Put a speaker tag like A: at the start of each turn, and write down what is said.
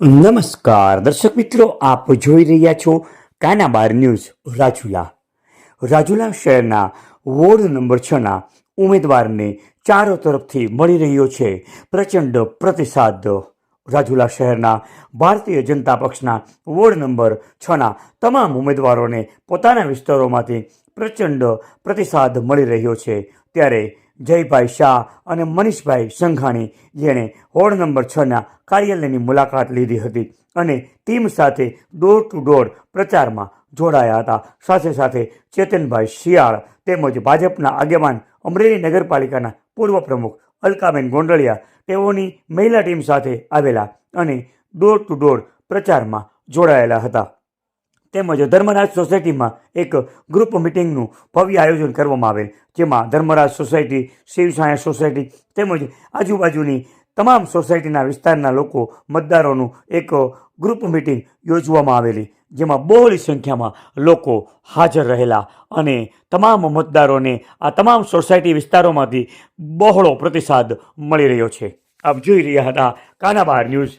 A: નમસ્કાર, દર્શક મિત્રો, આપ જોઈ રહ્યા છો કાનાબાર ન્યૂઝ રાજુલા. રાજુલા શહેરના વોર્ડ નંબર છના ઉમેદવારને ચારો તરફથી મળી રહ્યો છે પ્રચંડ પ્રતિસાદ. રાજુલા શહેરના ભારતીય જનતા પક્ષના વોર્ડ નંબર છના તમામ ઉમેદવારોને પોતાના વિસ્તારોમાંથી પ્રચંડ પ્રતિસાદ મળી રહ્યો છે. ત્યારે જયભાઈ શાહ અને મનીષભાઈ સંઘાણી, જેણે હોડ નંબર છના કાર્યાલયની મુલાકાત લીધી હતી અને ટીમ સાથે ડોર ટુ ડોર પ્રચારમાં જોડાયા હતા. સાથે સાથે ચેતનભાઈ શિયાળ તેમજ ભાજપના આગેવાન અમરેલી નગરપાલિકાના પૂર્વ પ્રમુખ અલકાબેન ગોંડળિયા તેઓની મહિલા ટીમ સાથે આવેલા અને ડોર ટુ ડોર પ્રચારમાં જોડાયેલા હતા. તેમજ ધર્મરાજ સોસાયટીમાં એક ગ્રુપ મિટિંગનું ભવ્ય આયોજન કરવામાં આવેલ, જેમાં ધર્મરાજ સોસાયટી શિવસાયા સોસાયટી તેમજ આજુબાજુની તમામ સોસાયટીના વિસ્તારના લોકો મતદારોનું એક ગ્રુપ મિટિંગ યોજવામાં આવેલી, જેમાં બહોળી સંખ્યામાં લોકો હાજર રહેલા અને તમામ મતદારોને આ તમામ સોસાયટી વિસ્તારોમાંથી બહોળો પ્રતિસાદ મળી રહ્યો છે. આપ જોઈ રહ્યા હતા કાનાબાર ન્યૂઝ.